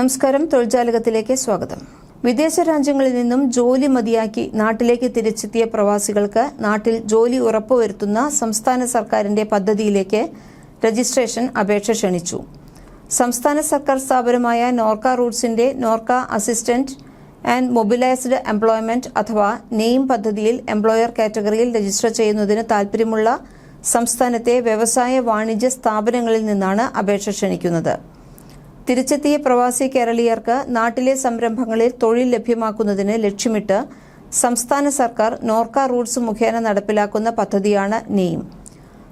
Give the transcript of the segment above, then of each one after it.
നമസ്കാരം. തൊഴിൽജാലകത്തിലേക്ക് സ്വാഗതം. വിദേശ രാജ്യങ്ങളിൽ നിന്നും ജോലി മതിയാക്കി നാട്ടിലേക്ക് തിരിച്ചെത്തിയ പ്രവാസികൾക്ക് നാട്ടിൽ ജോലി ഉറപ്പുവരുത്തുന്ന സംസ്ഥാന സർക്കാരിന്റെ പദ്ധതിയിലേക്ക് രജിസ്ട്രേഷൻ അപേക്ഷ ക്ഷണിച്ചു. സംസ്ഥാന സർക്കാർ സ്ഥാപനമായ Norka റൂട്ട്സിന്റെ Norka assistant and mobilised employment അഥവാ നെയിം പദ്ധതിയിൽ എംപ്ലോയർ കാറ്റഗറിയിൽ രജിസ്റ്റർ ചെയ്യുന്നതിന് താൽപര്യമുള്ള സംസ്ഥാനത്തെ വ്യവസായ വാണിജ്യ സ്ഥാപനങ്ങളിൽ നിന്നാണ് അപേക്ഷ ക്ഷണിക്കുന്നത്. തിരിച്ചെത്തിയ പ്രവാസി കേരളീയർക്ക് നാട്ടിലെ സംരംഭങ്ങളിൽ തൊഴിൽ ലഭ്യമാക്കുന്നതിന് ലക്ഷ്യമിട്ട് സംസ്ഥാന സർക്കാർ നോർക്ക റൂട്ട്സ് മുഖേന നടപ്പിലാക്കുന്ന പദ്ധതിയാണ് നെയിം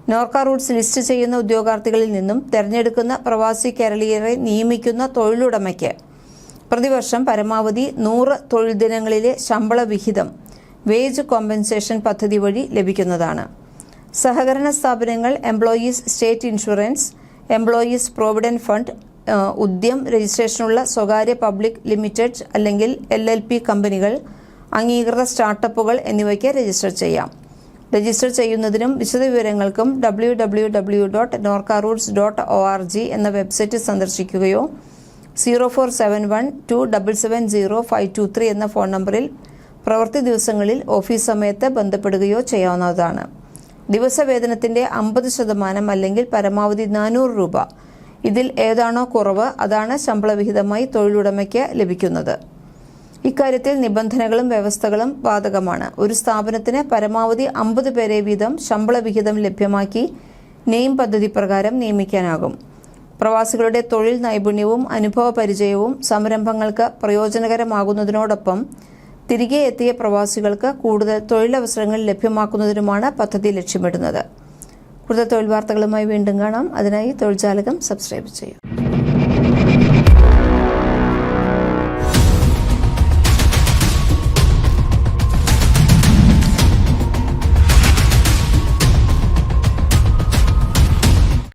നോർക്ക റൂട്ട്സ് ലിസ്റ്റ് ചെയ്യുന്ന ഉദ്യോഗാർത്ഥികളിൽ നിന്നും തെരഞ്ഞെടുക്കുന്ന പ്രവാസി കേരളീയരെ നിയമിക്കുന്ന തൊഴിലുടമയ്ക്ക് പ്രതിവർഷം പരമാവധി നൂറ് തൊഴിൽ ദിനങ്ങളിലെ ശമ്പള വിഹിതം വേജ് കോമ്പൻസേഷൻ പദ്ധതി വഴി ലഭിക്കുന്നതാണ്. സഹകരണ സ്ഥാപനങ്ങൾ employees state insurance employees provident fund Udyam രജിസ്ട്രേഷനുള്ള സ്വകാര്യ പബ്ലിക് ലിമിറ്റഡ് അല്ലെങ്കിൽ എൽ എൽ പി കമ്പനികൾ അംഗീകൃത സ്റ്റാർട്ടപ്പുകൾ എന്നിവയ്ക്ക് രജിസ്റ്റർ ചെയ്യാം. രജിസ്റ്റർ ചെയ്യുന്നതിനും വിശദവിവരങ്ങൾക്കും W W W dot Norka roots dot O R G എന്ന website സന്ദർശിക്കുകയോ zero four seven one two double seven zero five two three എന്ന ഫോൺ നമ്പറിൽ പ്രവൃത്തി ദിവസങ്ങളിൽ ഓഫീസ് സമയത്ത് ബന്ധപ്പെടുകയോ ചെയ്യാവുന്നതാണ്. ദിവസവേതനത്തിന്റെ അമ്പത് ശതമാനം അല്ലെങ്കിൽ പരമാവധി നാനൂറ് രൂപ. ഇതിൽ ഏതാണോ കുറവ് അതാണ് ശമ്പളവിഹിതമായി തൊഴിലുടമയ്ക്ക് ലഭിക്കുന്നത്. ഇക്കാര്യത്തിൽ നിബന്ധനകളും വ്യവസ്ഥകളും ബാധകമാണ് ഒരു സ്ഥാപനത്തിന് പരമാവധി അമ്പത് പേരെ വീതം ശമ്പളവിഹിതം ലഭ്യമാക്കി നെയിം പദ്ധതി പ്രകാരം നിയമിക്കാനാകും. പ്രവാസികളുടെ തൊഴിൽ നൈപുണ്യവും അനുഭവ പരിചയവും സംരംഭങ്ങൾക്ക് പ്രയോജനകരമാകുന്നതിനോടൊപ്പം തിരികെ എത്തിയ പ്രവാസികൾക്ക് കൂടുതൽ തൊഴിലവസരങ്ങൾ ലഭ്യമാക്കുന്നതിനുമാണ് പദ്ധതി ലക്ഷ്യമിടുന്നത്. കൂടുതൽ തൊഴിൽ വാർത്തകളുമായി വീണ്ടും കാണാം. അതിനായി തൊഴിൽ ജാലകം സബ്സ്ക്രൈബ് ചെയ്യും.